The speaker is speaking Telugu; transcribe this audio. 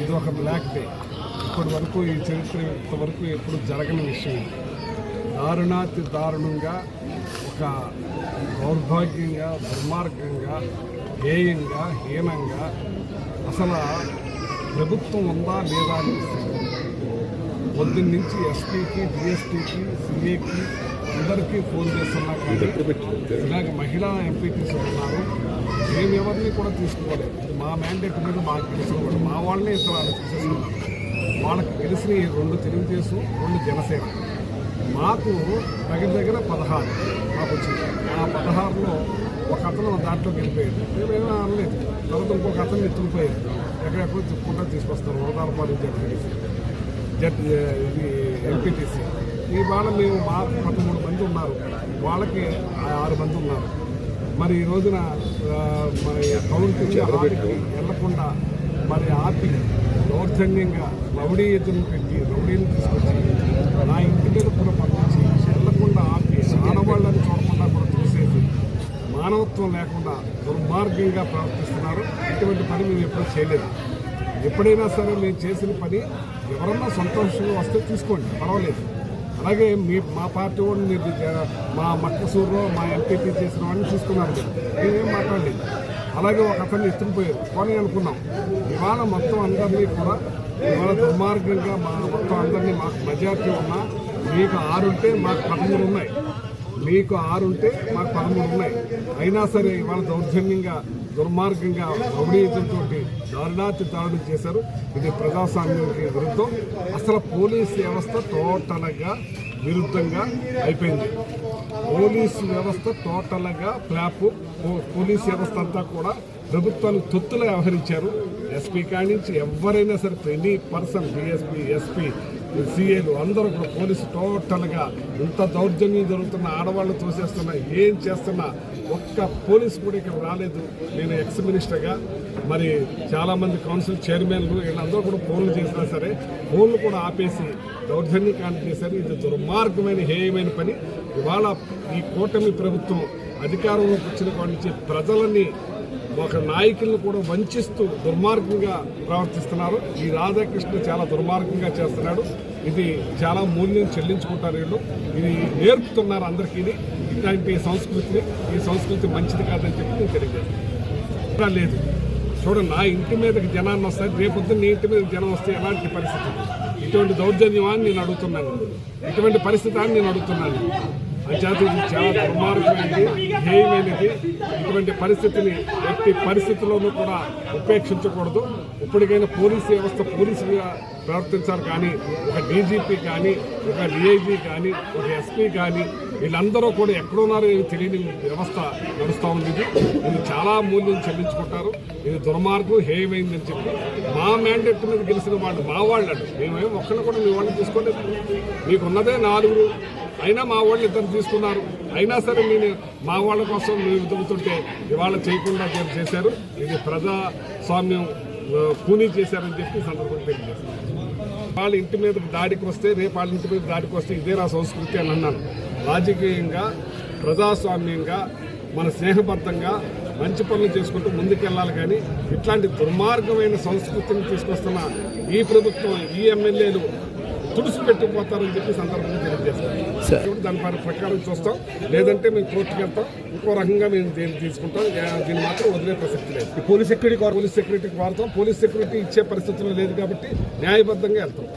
ఇది ఒక బ్లాక్ డే ఇప్పటి వరకు ఈ చరిత్ర ఇంతవరకు ఎప్పుడు జరగని విషయం. దారుణాతి దారుణంగా ఒక దౌర్భాగ్యంగా దుర్మార్గంగా హేయంగా హీనంగా అసలు ప్రభుత్వం ఉందా లేదా అనిపిస్తుంది పొద్దున్నీ నుంచి ఎస్పీకి డిఎస్పీకి సిఏకి అందరికీ ఫోన్ చేస్తున్నా కానీ ఇలాగ మహిళా ఎంపీటీసీ ఉన్నారు. మేము ఎవరిని కూడా తీసుకోలేదు. మా మ్యాండేట్ మీద మాకు తెలిసిన కూడా మా వాళ్ళనే ఇతర తీసేసుకున్నాం వాళ్ళకి తెలిసిన రెండు తెలుగుదేశం రెండు జనసేన. మాకు దగ్గర దగ్గర పదహారు మాకు వచ్చింది. ఆ పదహారులో ఒక అతను దాంట్లో వెళ్ళిపోయాడు మేమేమీ అనలేదు. తర్వాత ఇంకొక అతను ఎత్తుకుపోయాడు. ఎక్కడెక్కడో చెప్పుకుంటా తీసుకొస్తారు. వరదాలపాడు జడ్పీటీసీ. జడ్ ఇది ఎంపీటీసీ. ఇవాళ మేము మా పదమూడు మంది ఉన్నారు. వాళ్ళకి ఆరు మంది ఉన్నారు. మరి ఈ రోజున మరి అకౌంట్ ఆడికి వెళ్ళకుండా మరి ఆపి దౌర్జన్యంగా రౌడీ ఎదురు పెట్టి రౌడీని తీసుకొచ్చి నా ఇంటి మీద కూడా పంపించి వెళ్ళకుండా ఆపి ఆడవాళ్ళని చూడకుండా కూడా చూసేసి మానవత్వం లేకుండా దుర్మార్గంగా ప్రవర్తిస్తున్నారు. ఇటువంటి పని మేము ఎప్పుడూ చేయలేదు. ఎప్పుడైనా సరే మేము చేసిన పని ఎవరన్నా సంతోషంగా వస్తే తీసుకోండి పర్వాలేదు. అలాగే మీ మా పార్టీ వాళ్ళు మీరు మా మక్కసూరులో మా ఎంపీపీ చేసిన వాడిని చూసుకున్నారు మీరు. నేనేం మాట్లాడలేదు. అలాగే ఒక అతన్ని ఎత్తుకుపోయారు కొని అనుకున్నాం. ఇవాళ మొత్తం అందరినీ కూడా ఇవాళ దుర్మార్గంగా మా మొత్తం అందరినీ మాకు మెజార్టీ ఉన్నా మీకు ఆరుంటే మాకు పదమూడు ఉన్నాయి. మీకు ఆరుంటే మాకు పదమూడు ఉన్నాయి. అయినా సరే ఇవాళ దౌర్జన్యంగా దుర్మార్గంగా అవినీతితో దారుణాతి దారుణం చేశారు. ఇది ప్రజాస్వామ్యానికి విరుద్ధం. అసలు పోలీస్ వ్యవస్థ టోటల్గా విరుద్ధంగా అయిపోయింది. పోలీసు వ్యవస్థ టోటల్గా ఫ్లాప్. పో- పోలీస్ వ్యవస్థ అంతా కూడా ప్రభుత్వాలు తొత్తులు వ్యవహరించారు. ఎస్పీ కాడి నుంచి ఎవరైనా సరే ఎనీ పర్సన్ డిఎస్పీ ఎస్పీ సీఏలు అందరూ కూడా పోలీసు టోటల్గా ఇంత దౌర్జన్యం జరుగుతున్న ఆడవాళ్ళు తోసేస్తున్నా ఏం చేస్తున్నా ఒక్క పోలీస్ కూడా ఇక్కడ రాలేదు. నేను ఎక్స్ మినిస్టర్గా మరి చాలామంది కౌన్సిల్ చైర్మన్లు వీళ్ళందరూ కూడా ఫోన్లు చేసినా సరే ఫోన్లు కూడా ఆపేసి దౌర్జన్యకాండ చేశారు. ఇది దుర్మార్గమైన హేయమైన పని. ఇవాళ ఈ కూటమి ప్రభుత్వం అధికారంలోకి వచ్చిన వాడి నుంచి ప్రజలని ఒక నాయకులను కూడా వంచిస్తూ దుర్మార్గంగా ప్రవర్తిస్తున్నారు. ఈ రాధాకృష్ణ చాలా దుర్మార్గంగా చేస్తున్నాడు. ఇది చాలా మూల్యం చెల్లించుకుంటారు వీళ్ళు. ఇది నేర్పుతున్నారు అందరికీ ఇది. ఇట్లాంటి సంస్కృతిని ఈ సంస్కృతి మంచిది కాదని చెప్పి నేను తెలియజేస్తాను లేదు. చూడండి నా ఇంటి మీదకి జనాన్ని వస్తాయి. రేపొద్దున నీ ఇంటి మీద జనం వస్తే ఎలాంటి పరిస్థితి? ఇటువంటి దౌర్జన్యమా నేను అడుగుతున్నాను. ఇటువంటి పరిస్థితి అని నేను అడుగుతున్నాను. అంచేత ఇది చాలా దుర్మార్గమైనది హేయమైనది ఇటువంటి పరిస్థితిని ఎట్టి పరిస్థితుల్లోనూ కూడా ఉపేక్షించకూడదు. ఇప్పటికైనా పోలీసు వ్యవస్థ పోలీసుగా ప్రవర్తించాలి కానీ ఒక డీజీపీ కానీ ఒక డిఐజీ కానీ ఒక ఎస్పీ కానీ వీళ్ళందరూ కూడా ఎక్కడున్నారో తెలియని వ్యవస్థ నడుస్తూ ఉంది ఇది. చాలా మూల్యం చెల్లించుకుంటారు. ఇది దుర్మార్గం హేయమైందని చెప్పి మా మ్యాండేట్ మీద గెలిచిన వాళ్ళు మా వాళ్ళు అండి. మేమేం ఒక్కరిని కూడా మీ వాళ్ళని తీసుకోలేదు. మీకున్నదే నాలుగు అయినా మా వాళ్ళు ఇద్దరు తీసుకున్నారు. అయినా సరే నేను మా వాళ్ళ కోసం మేము వెతుకుతుంటే ఇవాళ చేయకుండా చేశారు. ఇది ప్రజాస్వామ్యం ఆ, కూనీ చేశారని చెప్పి సందర్భం సందర్భంగా తెలియజేస్తాను వాళ్ళ ఇంటి మీద దాడికి వస్తే రేపు వాళ్ళ ఇంటి మీద దాడికి వస్తే ఇదే నా సంస్కృతి అని అన్నాను. రాజకీయంగా ప్రజాస్వామ్యంగా మన స్నేహబద్ధంగా మంచి పనులు చేసుకుంటూ ముందుకెళ్ళాలి కానీ ఇట్లాంటి దుర్మార్గమైన సంస్కృతిని తీసుకొస్తున్న ఈ ప్రభుత్వం ఈ ఎమ్మెల్యేలు తుడుసు పెట్టిపోతారని చెప్పి సందర్భంగా తెలియజేస్తాం దాని పరి ప్రకారం చూస్తాం. లేదంటే మేము కోర్టుకి వెళ్తాం. ఇంకో రకంగా మేము దీన్ని తీసుకుంటాం. దీన్ని మాత్రం వదిలే ప్రసక్తి లేదు. పోలీస్ సెక్యూరిటీ పోలీస్ సెక్యూరిటీకి వాడతాం. పోలీస్ సెక్యూరిటీ ఇచ్చే పరిస్థితుల్లో లేదు కాబట్టి న్యాయబద్ధంగా వెళ్తాం.